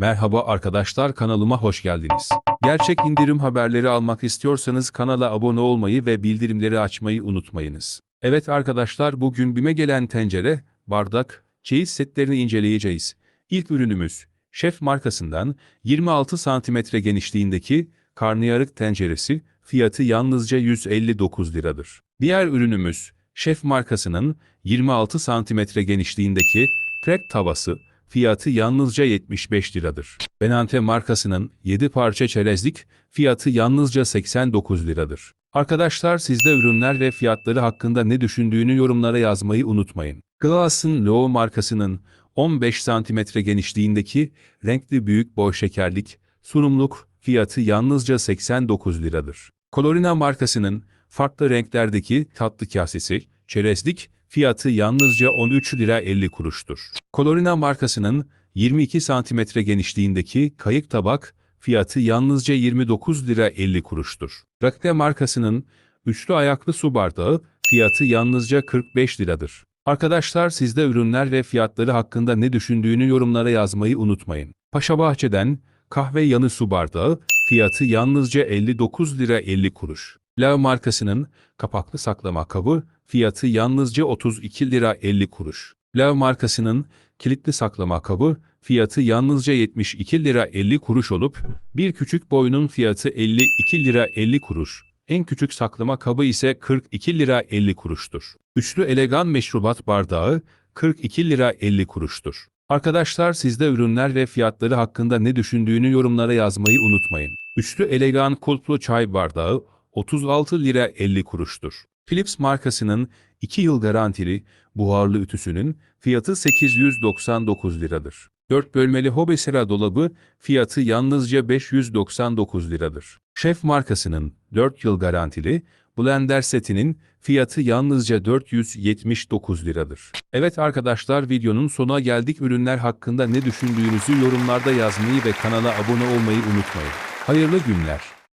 Merhaba arkadaşlar kanalıma hoş geldiniz. Gerçek indirim haberleri almak istiyorsanız kanala abone olmayı ve bildirimleri açmayı unutmayınız. Evet arkadaşlar bugün BİM'e gelen tencere, bardak, çeyiz setlerini inceleyeceğiz. İlk ürünümüz, Şef markasından 26 santimetre genişliğindeki karnıyarık tenceresi, fiyatı yalnızca 159 liradır. Diğer ürünümüz, Şef markasının 26 santimetre genişliğindeki krep tavası, fiyatı yalnızca 75 liradır. Benante markasının 7 parça çerezlik, fiyatı yalnızca 89 liradır. Arkadaşlar siz de ürünler ve fiyatları hakkında ne düşündüğünü yorumlara yazmayı unutmayın. Glass'ın Low markasının 15 santimetre genişliğindeki renkli büyük boy şekerlik, sunumluk, fiyatı yalnızca 89 liradır. Colorina markasının farklı renklerdeki tatlı kasesi, çerezlik, fiyatı yalnızca 13 lira 50 kuruştur. Colorina markasının 22 santimetre genişliğindeki kayık tabak, fiyatı yalnızca 29 lira 50 kuruştur. Rakte markasının üçlü ayaklı su bardağı, fiyatı yalnızca 45 liradır. Arkadaşlar siz de ürünler ve fiyatları hakkında ne düşündüğünü yorumlara yazmayı unutmayın. Paşa Bahçe'den kahve yanı su bardağı, fiyatı yalnızca 59 lira 50 kuruş. Lav markasının kapaklı saklama kabı, fiyatı yalnızca 32 lira 50 kuruş. Lav markasının kilitli saklama kabı, fiyatı yalnızca 72 lira 50 kuruş olup, bir küçük boyunun fiyatı 52 lira 50 kuruş. En küçük saklama kabı ise 42 lira 50 kuruştur. Üçlü elegan meşrubat bardağı 42 lira 50 kuruştur. Arkadaşlar siz de ürünler ve fiyatları hakkında ne düşündüğünü yorumlara yazmayı unutmayın. Üçlü elegan kulplu çay bardağı 36 lira 50 kuruştur. Philips markasının 2 yıl garantili buharlı ütüsünün fiyatı 899 liradır. 4 bölmeli Hobesera dolabı fiyatı yalnızca 599 liradır. Şef markasının 4 yıl garantili blender setinin fiyatı yalnızca 479 liradır. Evet arkadaşlar videonun sonuna geldik. Ürünler hakkında ne düşündüğünüzü yorumlarda yazmayı ve kanala abone olmayı unutmayın. Hayırlı günler.